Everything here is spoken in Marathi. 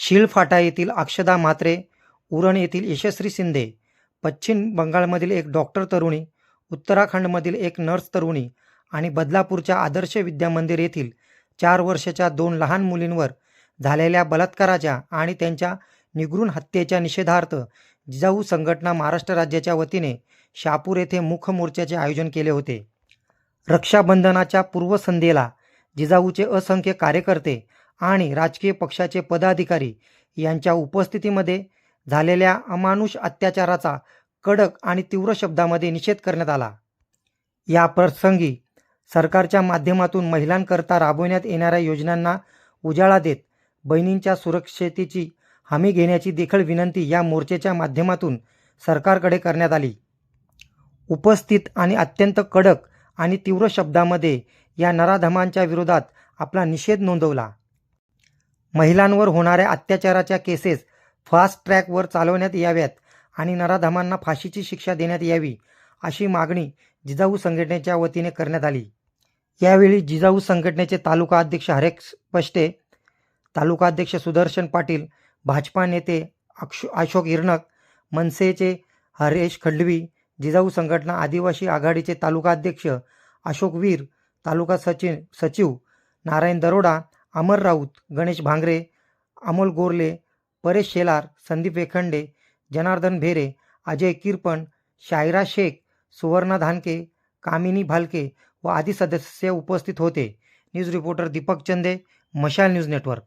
शिळफाटा येथील अक्षदा म्हात्रे उरण येथील यशस्वी शिंदे पश्चिम बंगालमधील एक डॉक्टर तरुणी उत्तराखंडमधील एक नर्स तरुणी आणि बदलापूरच्या आदर्श विद्यामंदिर येथील चार वर्षाच्या दोन लहान मुलींवर झालेल्या बलात्काराच्या आणि त्यांच्या निगृण हत्येच्या निषेधार्थ जिजाऊ संघटना महाराष्ट्र राज्याच्या वतीने शापूर येथे मुख मोर्चाचे आयोजन केले होते. रक्षाबंधनाच्या पूर्वसंध्येला जिजाऊचे असंख्य कार्यकर्ते आणि राजकीय पक्षाचे पदाधिकारी यांच्या उपस्थितीमध्ये झालेल्या अमानुष अत्याचाराचा कडक आणि तीव्र शब्दामध्ये निषेध करण्यात आला. या प्रसंगी सरकारच्या माध्यमातून महिलांकरता राबवण्यात येणाऱ्या योजनांना उजाळा देत बहिणींच्या सुरक्षितेची हमी घेण्याची देखील विनंती या मोर्चेच्या माध्यमातून सरकारकडे करण्यात आली. उपस्थित आणि अत्यंत कडक आणि तीव्र शब्दामध्ये या नराधमांच्या विरोधात आपला निषेध नोंदवला. महिलांवर होणाऱ्या अत्याचाराच्या केसेस फास्ट ट्रॅकवर चालवण्यात याव्यात आणि नराधमांना फाशीची शिक्षा देण्यात यावी अशी मागणी जिजाऊ संघटनेच्या वतीने करण्यात आली. यावेळी जिजाऊ संघटनेचे तालुका अध्यक्ष हरेश पष्टे तालुका अध्यक्ष सुदर्शन पाटील भाजपा नेते अक्ष अशोक इर्णक मनसेचे हरेश खंडवी जिजाऊ संघटना आदिवासी आघाडीचे तालुका अध्यक्ष अशोक वीर तालुका सचिव सचिव नारायण दरोडा अमर राऊत गणेश भांगरे अमोल गोरले परेश शेलार संदीप वेखंडे जनार्दन भेरे अजय किरपण शायरा शेख सुवर्णा धानके कामिनी भालके व आदी सदस्य उपस्थित होते. न्यूज रिपोर्टर दीपक चंदे मशाल न्यूज नेटवर्क.